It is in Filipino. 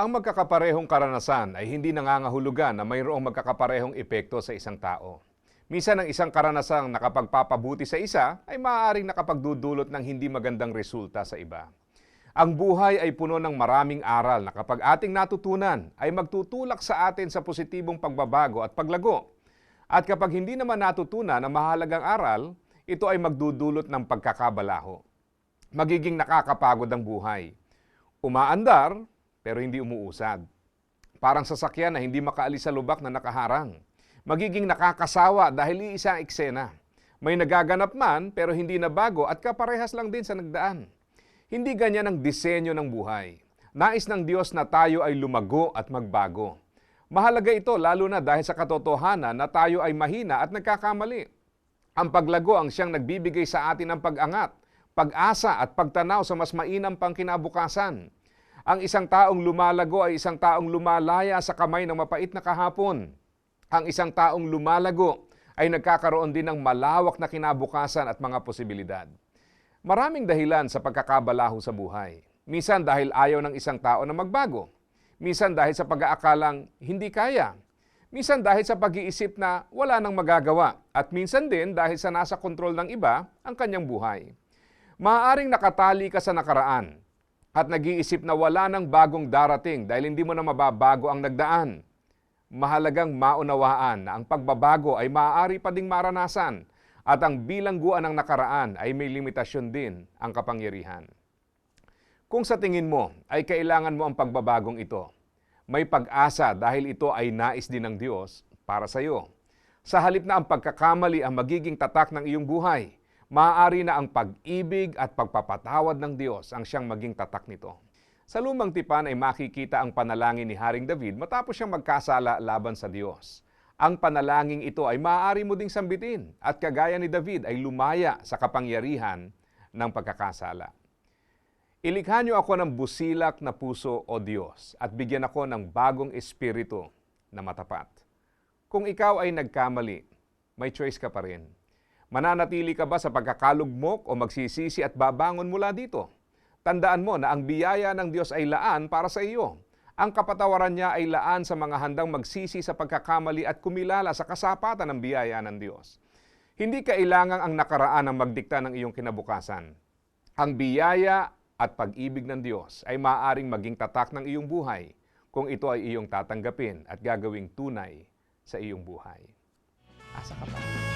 Ang magkakaparehong karanasan ay hindi nangangahulugan na mayroong magkakaparehong epekto sa isang tao. Minsan ang isang karanasang nakapagpapabuti sa isa ay maaaring nakapagdudulot ng hindi magandang resulta sa iba. Ang buhay ay puno ng maraming aral na kapag ating natutunan ay magtutulak sa atin sa positibong pagbabago at paglago. At kapag hindi naman natutunan ang mahalagang aral, ito ay magdudulot ng pagkakabalaho. Magiging nakakapagod ang buhay. Umaandar, pero hindi umuusad. Parang sasakyan na hindi makaalis sa lubak na nakaharang. Magiging nakakasawa dahil iisa ang eksena. May nagaganap man pero hindi na bago at kaparehas lang din sa nagdaan. Hindi ganyan ang disenyo ng buhay. Nais ng Diyos na tayo ay lumago at magbago. Mahalaga ito lalo na dahil sa katotohanan na tayo ay mahina at nagkakamali. Ang paglago ang siyang nagbibigay sa atin ng pag-angat, pag-asa at pagtanaw sa mas mainam pang kinabukasan. Ang isang taong lumalago ay isang taong lumalaya sa kamay ng mapait na kahapon. Ang isang taong lumalago ay nagkakaroon din ng malawak na kinabukasan at mga posibilidad. Maraming dahilan sa pagkakabalaho sa buhay. Minsan dahil ayaw ng isang tao na magbago. Minsan dahil sa pag-aakalang hindi kaya. Minsan dahil sa pag-iisip na wala nang magagawa. At minsan din dahil sa nasa kontrol ng iba ang kanyang buhay. Maaaring nakatali ka sa nakaraan at nag-iisip na wala nang bagong darating dahil hindi mo na mababago ang nagdaan. Mahalagang maunawaan na ang pagbabago ay maaari pa ding maranasan at ang bilangguan ng nakaraan ay may limitasyon din ang kapangyarihan. Kung sa tingin mo ay kailangan mo ang pagbabagong ito, may pag-asa dahil ito ay nais din ng Diyos para sa iyo. Sa halip na ang pagkakamali ang magiging tatak ng iyong buhay, maaari na ang pag-ibig at pagpapatawad ng Diyos ang siyang maging tatak nito. Sa lumang tipan ay makikita ang panalangin ni Haring David matapos siyang magkasala laban sa Diyos. Ang panalangin ito ay maaari mo ding sambitin at kagaya ni David ay lumaya sa kapangyarihan ng pagkakasala. Ilikha niyo ako ng busilak na puso o Diyos at bigyan ako ng bagong espiritu na matapat. Kung ikaw ay nagkamali, may choice ka pa rin. Mananatili ka ba sa pagkakalugmok o magsisisi at babangon mula dito? Tandaan mo na ang biyaya ng Diyos ay laan para sa iyo. Ang kapatawaran niya ay laan sa mga handang magsisi sa pagkakamali at kumilala sa kasapatan ng biyaya ng Diyos. Hindi kailangang ang nakaraan ang magdikta ng iyong kinabukasan. Ang biyaya at pag-ibig ng Diyos ay maaaring maging tatak ng iyong buhay kung ito ay iyong tatanggapin at gagawing tunay sa iyong buhay. Asa ka pa.